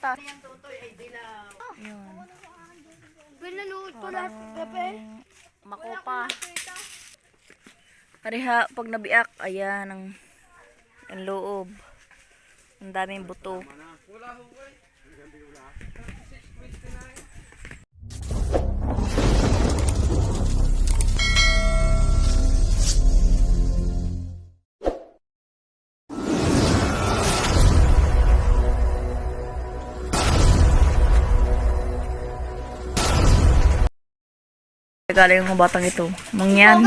Ta. Yung tutoy ay dilaw. Yun. Pinanood ko lahat, Pepe. Makopa. Pareha, pag nabiak, ayan ang, ang loob. Ang daming buto. Regalo yung mga batang ito. Mangyan.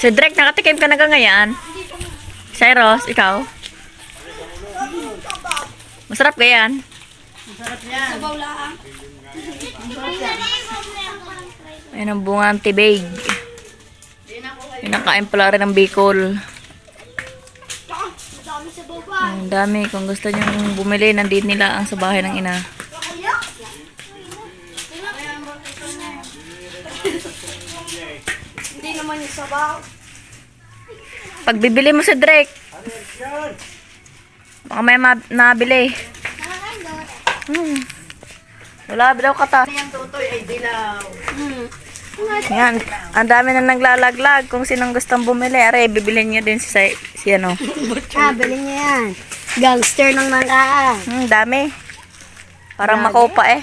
Si Drake, nakatikim ka na ka ngayon? Cyrus, ikaw? Masarap ka yan? Sabaw lang. Ayun ang bunga ng tibig. Yung nakain pala rin ng Bicol. Ang dami. Kung gusto nyo bumili, nandito nila ang sa bahay ng ina. Hindi naman yung sabaw. Pag bibili mo si Drake, baka may ma- nabili. Hmm. Wala daw kata. Yung tutoy ay dilaw. Hmm. Yan. Ang dami na naglalaglag. Kung sinong gustong bumili, are, bibilin nyo din si, si ano. Ah, bilhin niya yan. Gangster ng nangkaa. Hmm, dami. Parang makopa eh.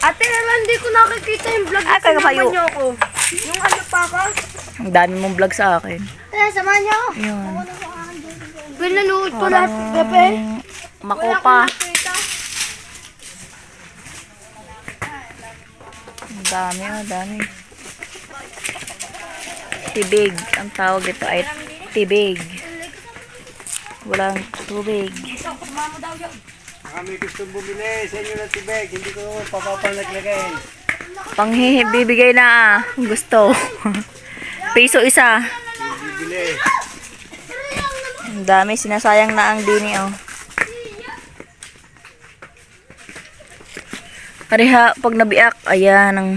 Ate naman, hindi ko nakikita yung vlog Ah, kaya kayo. niyo ako. Yung ano pa ka? Ang dami mong vlog sa akin. Eh, samahan niyo ako. Yun. Pinanood ko lahat, Pepe. Makopa. Ang dami, oh, dami. Tibig. Ang tawag dito ay tibig. Walang tubig. Kami gustong bumili sa inyo ng tibig, hindi ko papapanlaglagay. Panghihibibigay na ah. Gusto. Piso isa. Bibili. Ang dami. Sinasayang na ang dini, oh. Pareha, pag nabiak, ayan ang,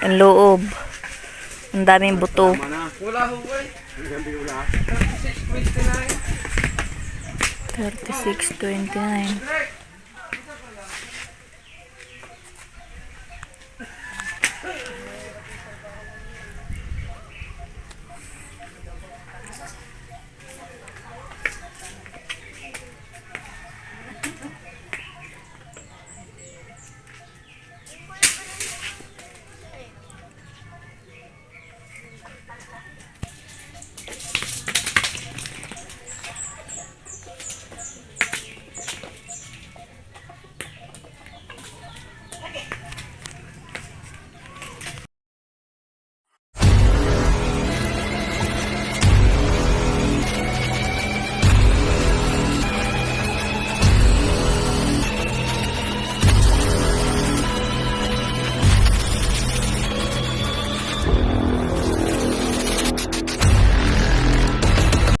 ang loob. Ang daming buto. Wala ho eh. Hanggang di wala. 36.29.